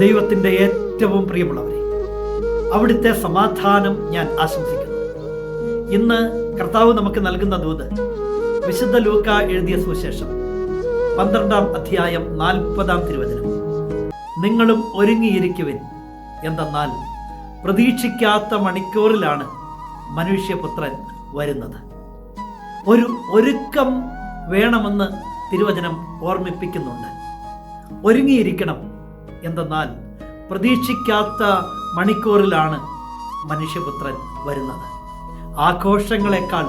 ദൈവത്തിന്റെ ഏറ്റവും പ്രിയമുള്ളവരെ അവിടുത്തെ സമാധാനം ഞാൻ ആശംസിക്കുന്നു. ഇന്ന് കർത്താവ് നമുക്ക് നൽകുന്ന ദൂത് വിശുദ്ധ ലൂക്ക എഴുതിയ സുവിശേഷം പന്ത്രണ്ടാം അധ്യായം നാൽപ്പതാം തിരുവചനം. നിങ്ങളും ഒരുങ്ങിയിരിക്കുവിൻ എന്തെന്നാൽ പ്രതീക്ഷിക്കാത്ത മണിക്കൂറിലാണ് മനുഷ്യപുത്രൻ വരുന്നത്. ഒരു ഒരുക്കം വേണമെന്ന് തിരുവചനം ഓർമ്മിപ്പിക്കുന്നുണ്ട്. ഒരുങ്ങിയിരിക്കണം എന്തെന്നാൽ പ്രതീക്ഷിക്കാത്ത മണിക്കൂറിലാണ് മനുഷ്യപുത്രൻ വരുന്നത്. ആഘോഷങ്ങളെക്കാൾ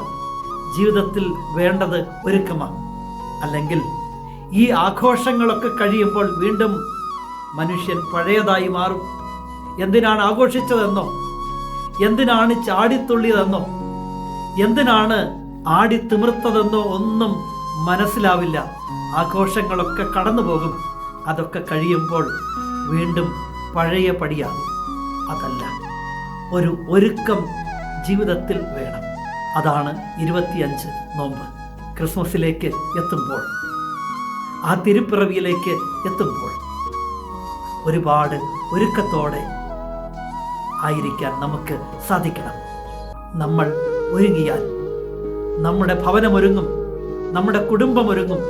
ജീവിതത്തിൽ വേണ്ടത് ഒരുക്കമാണ്. അല്ലെങ്കിൽ ഈ ആഘോഷങ്ങളൊക്കെ കഴിയുമ്പോൾ വീണ്ടും മനുഷ്യൻ പഴയതായി മാറും. എന്തിനാണ് ആഘോഷിച്ചതെന്നോ? എന്തിനാണ് ചാടിത്തുള്ളിയതെന്നോ? എന്തിനാണ് ആടി തിമിർത്തതെന്നോ ഒന്നും മനസ്സിലാവില്ല. ആഘോഷങ്ങളൊക്കെ കടന്നു പോകും അതൊക്കെ കഴിയുമ്പോൾ വീണ്ടും പഴയ പടിയാകും അതല്ല ഒരു ഒരുക്കം ജീവിതത്തിൽ വേണം. അതാണ് ഇരുപത്തിയഞ്ച് നോമ്പ് ക്രിസ്മസിലേക്ക് എത്തുമ്പോൾ ആ തിരുപ്പിറവിയിലേക്ക് എത്തുമ്പോൾ ഒരുപാട് ഒരുക്കത്തോടെ ആയിരിക്കാൻ നമുക്ക് സാധിക്കണം. നമ്മൾ ഒരുങ്ങിയാൽ നമ്മുടെ ഭവനമൊരുങ്ങും നമ്മുടെ കുടുംബമൊരുങ്ങും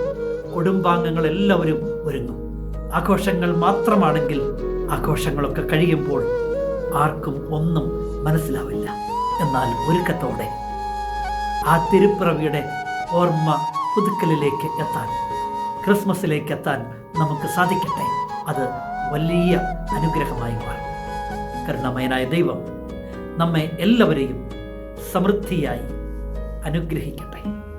കുടുംബാംഗങ്ങളെല്ലാവരും ഒരുങ്ങും. ആഘോഷങ്ങൾ മാത്രമാണെങ്കിൽ ആഘോഷങ്ങളൊക്കെ കഴിയുമ്പോൾ ആർക്കും ഒന്നും മനസ്സിലാവില്ല. എന്നാൽ ഒരുക്കത്തോടെ ആ തിരുപ്പിറവിയുടെ ഓർമ്മ പുതുക്കലിലേക്ക് എത്താൻ ക്രിസ്മസിലേക്ക് എത്താൻ നമുക്ക് സാധിക്കട്ടെ. അത് വലിയ അനുഗ്രഹമായി മാറും. കരുണമയനായ ദൈവം നമ്മെ എല്ലാവരെയും സമൃദ്ധിയായി അനുഗ്രഹിക്കട്ടെ.